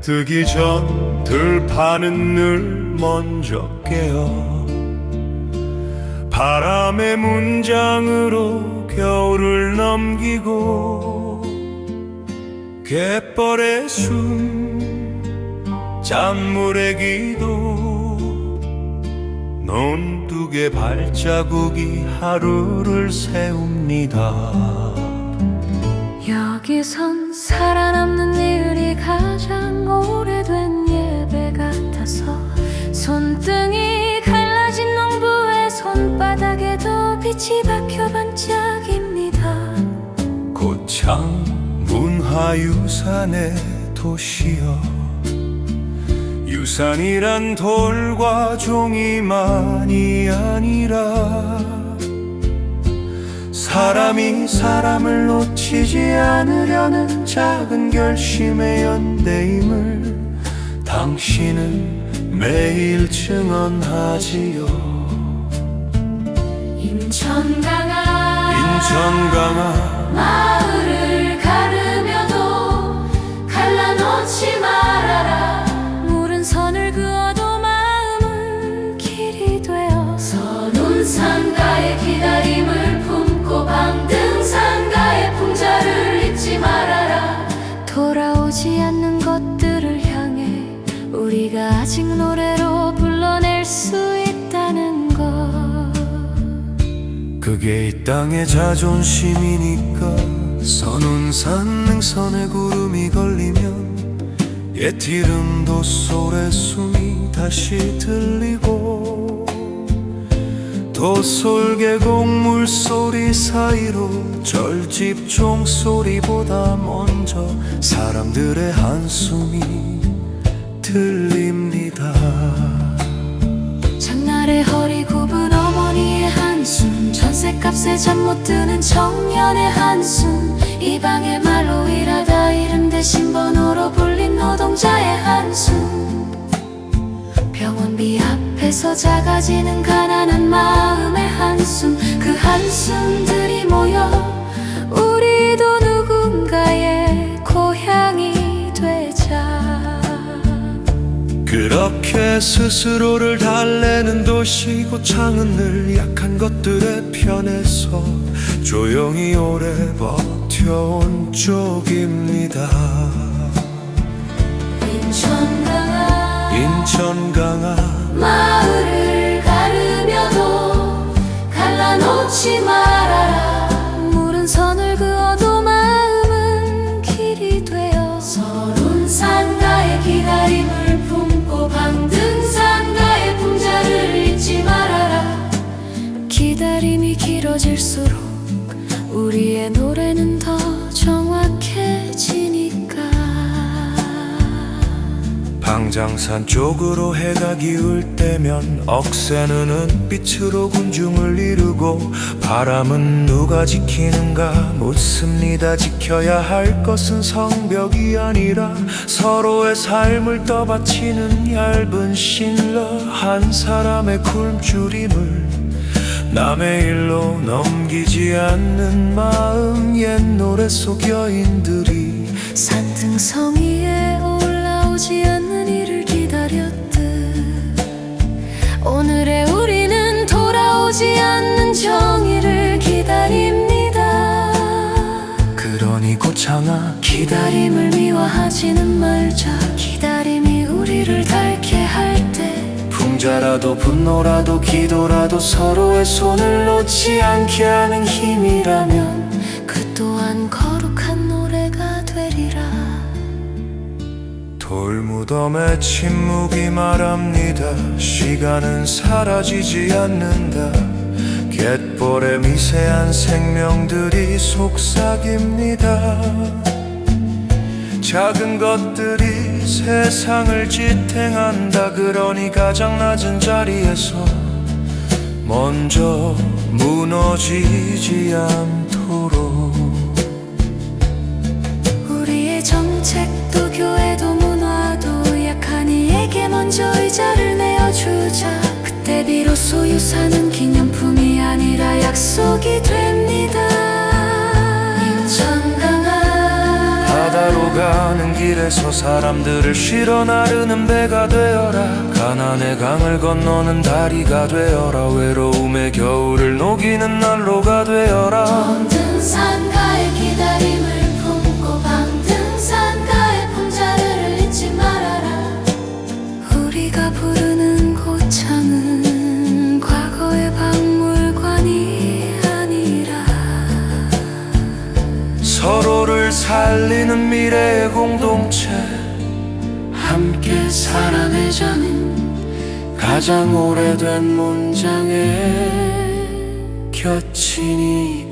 뜨기 전 들판은 늘 먼저 깨어 바람의 문장으로 겨울을 넘기고 갯벌의 숨 잔물의 기도 논둑의 발자국이 하루를 세웁니다 여기선 살아남는 일이 가장 오래된 예배 같아서 손등이 갈라진 농부의 손바닥에도 빛이 박혀 반짝입니다. 고창 문화유산의 도시여 유산이란 돌과 종이만이 아니라 사람이 사람을 놓치지 않으려는 작은 결심의 연대임을 당신은 매일 증언하지요. 인천강아 인천강아 아직 노래로 불러낼 수 있다는 것. 그게 이 땅의 자존심이니까 선운산 능선에 구름이 걸리면 옛 이름도 소래 숨이 다시 들리고 도솔계곡 물소리 사이로 절집 종소리보다 먼저 사람들의 한숨이 들립니다. 장날의 허리 굽은 어머니의 한숨 전셋값에 잠 못 드는 청년의 한숨. 이 방의 말로 일하다 이름 대신 번호로 불린 노동자의 한숨. 병원비 앞에서 작아지는 가난한 마음의 한숨 그 한숨 그렇게 스스로를 달래는 도시 고창은 늘 약한 것들의 편에서 조용히 오래 버텨온 쪽입니다. 인천 길어질수록 우리의 노래는 더 정확해지니까. 방장산 쪽으로 해가 기울 때면 억새는 빛으로 군중을 이루고 바람은 누가 지키는가 묻습니다. 지켜야 할 것은 성벽이 아니라 서로의 삶을 떠받치는 얇은 신라 한 사람의 굶주림을 남의 일로 넘기지 않는 마음 옛 노래 속 여인들이 산등성 위에 올라오지 않는 이를 기다렸듯 오늘의 우리는 돌아오지 않는 정의를 기다립니다. 그러니 고창아 기다림을 미워하지는 말자. 기다림이 우리를 닳게 할때 풍자라도 분노라도 기도라도 서로의 손을 놓지 않게 하는 힘이라면 그 또한 거룩한 노래가 되리라. 돌무덤의 침묵이 말합니다. 시간은 사라지지 않는다. 갯벌의 미세한 생명들이 속삭입니다 작은 것들이 세상을 지탱한다. 그러니 가장 낮은 자리에서 먼저 무너지지 않도록. 우리의 정책도 교회도 가는 길에 바다에서 사람들을 실어 나르는 배가 되어라. 가난의 강을 건너는 다리가 되어라. 외로움의 겨울을 녹이는 난로가 되어라 살리는 미래의 공동체. 함께 살아내자는 가장 오래된 문장에 겹치니까